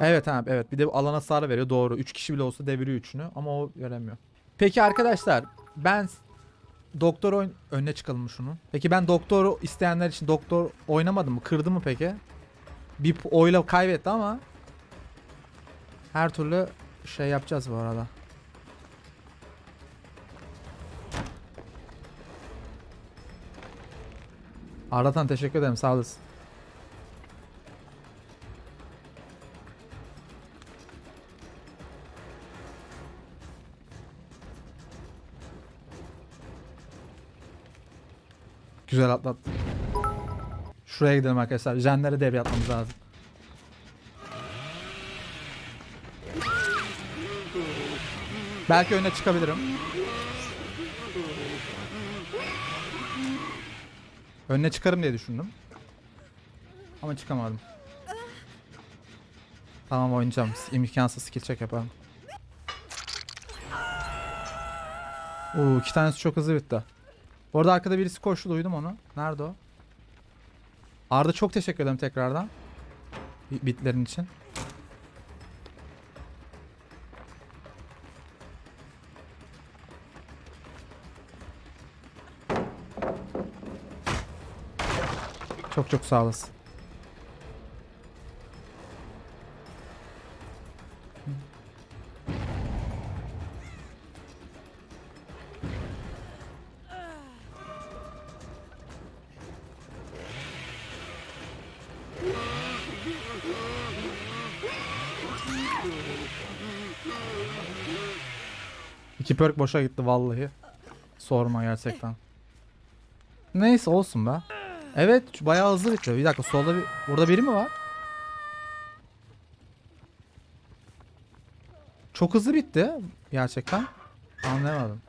Evet abi evet bir de alan hasarı veriyor doğru. 3 kişi bile olsa deviriyor üçünü ama o veremiyor. Peki arkadaşlar ben doktor oyun önüne çıkalım şunu. Peki ben doktor isteyenler için doktor oynamadım mı? Kırdı mı peki? Bir oyla kaybetti ama her türlü şey yapacağız bu arada. Aratan teşekkür ederim sağ olasın. Güzel atlattın. Şuraya gidelim arkadaşlar. Jenlere devre atmamız lazım. Belki öne çıkabilirim. Önüne çıkarım diye düşündüm. Ama çıkamadım. Tamam oynayacağım. İmkansız skill check yaparım. Oo iki tanesi çok hızlı bitti. Bu arada arkada birisi koştu duydum onu. Nerede o? Arda çok teşekkür ederim tekrardan. Bi- Bitlerin için. Çok çok sağ olasın. İki perk boşa gitti vallahi. Sorma gerçekten. Neyse olsun be. Evet bayağı hızlı bitiyor. Bir dakika solda bir... Burada biri mi var? Çok hızlı bitti gerçekten. Anlayamadım.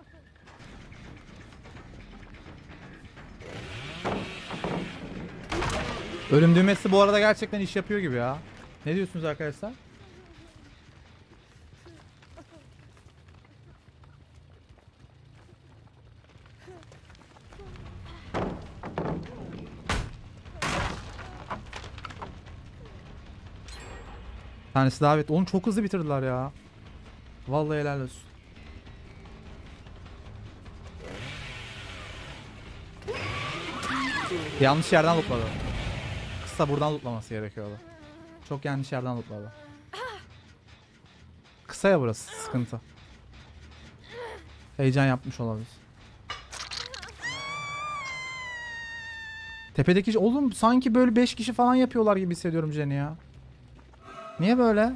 Ölüm düğmesi bu arada gerçekten iş yapıyor gibi ya. Ne diyorsunuz arkadaşlar? Tanesi daha evet. Onu çok hızlı bitirdiler ya. Vallahi helal olsun. Yanlış yerden lootladı. Kısa buradan lootlaması gerekiyordu. Çok yanlış yerden lootladı. Kısa ya burası sıkıntı. Heyecan yapmış olabilir. Tepedeki oğlum sanki böyle 5 kişi falan yapıyorlar gibi hissediyorum Jen'i ya. Niye böyle?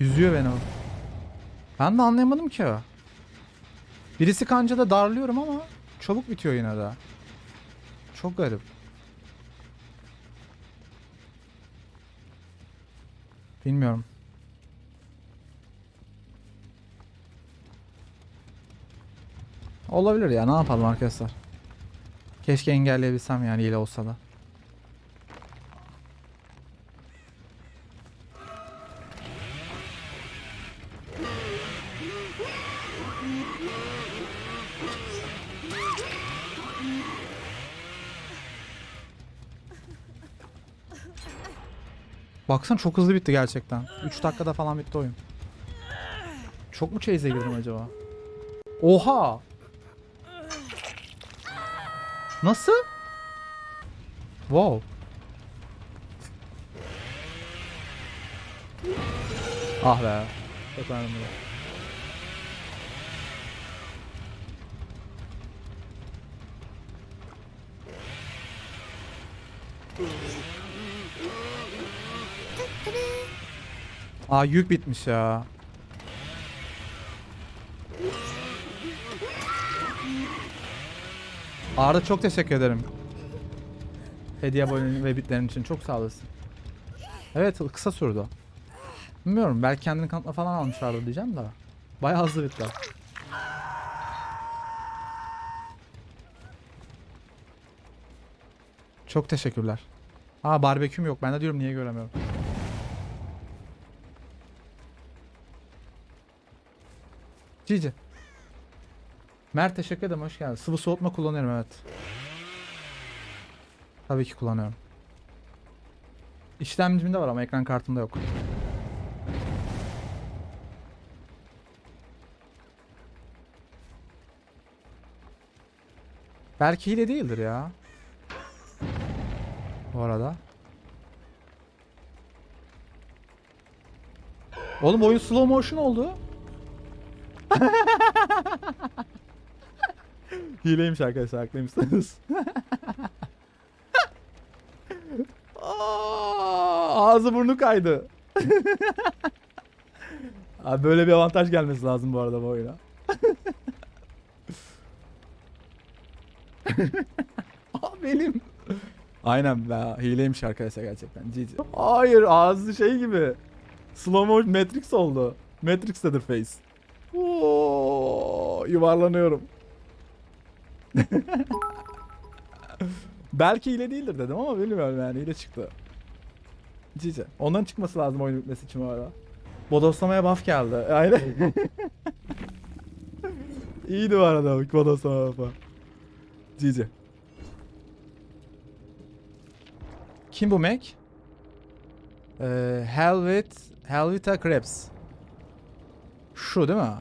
Yüzüyor beni o. Ben de anlayamadım ki o. Birisi kancada darlıyorum ama çabuk bitiyor yine de. Çok garip. Bilmiyorum. Olabilir ya ne yapalım arkadaşlar. Keşke engelleyebilsem yani hile olsa da. Baksana çok hızlı bitti gerçekten. 3 dakikada falan bitti oyun. Çok mu chase'e girdim acaba? Oha! Nasıl? Wow. Ah be. Çok önemli. Aa yük bitmiş ya. Arda çok teşekkür ederim. Hediye abonenin ve bitlerin için çok sağ olasın. Evet kısa sürdü. Bilmiyorum belki kendini kanıtla falan almışlardı diyeceğim de. Bayağı hızlı bitti. Çok teşekkürler. Aa barbeküm yok. Ben de diyorum niye göremiyorum. Cici. Mert teşekkür ederim hoş geldin. Sıvı soğutma kullanıyorum evet. Tabii ki kullanıyorum. İşlemcimde var ama ekran kartımda yok. Belki hile değildir ya. Bu arada. Oğlum oyun slow motion oldu. Hileymiş arkadaşlar haklıymışsınız. Aa, Ağzı burnu kaydı. Abi böyle bir avantaj gelmesi lazım bu arada bu oyuna. Aa, benim. Aynen be hileymiş arkadaşlar gerçekten. GG. Hayır ağzı şey gibi. Slow motion Matrix oldu. Matrix'tedir face. Oo, yuvarlanıyorum. Belki hile değildir dedim ama bilmiyorum yani hile çıktı. Cici. Ondan çıkması lazım oyun bitmesi için bu arada. Bodoslamaya buff geldi. Aynen. İyiydi bu arada bodoslama buff'ı. Cici. Kim bu Mac? Ee, Helvet, Helvita Krebs. Şu değil mi?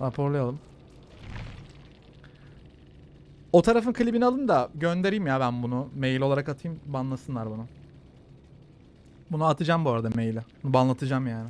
Raporlayalım. O tarafın klibini alın da göndereyim ya ben bunu. Mail olarak atayım banlasınlar bunu. Bunu atacağım bu arada maile. Bunu banlatacağım yani.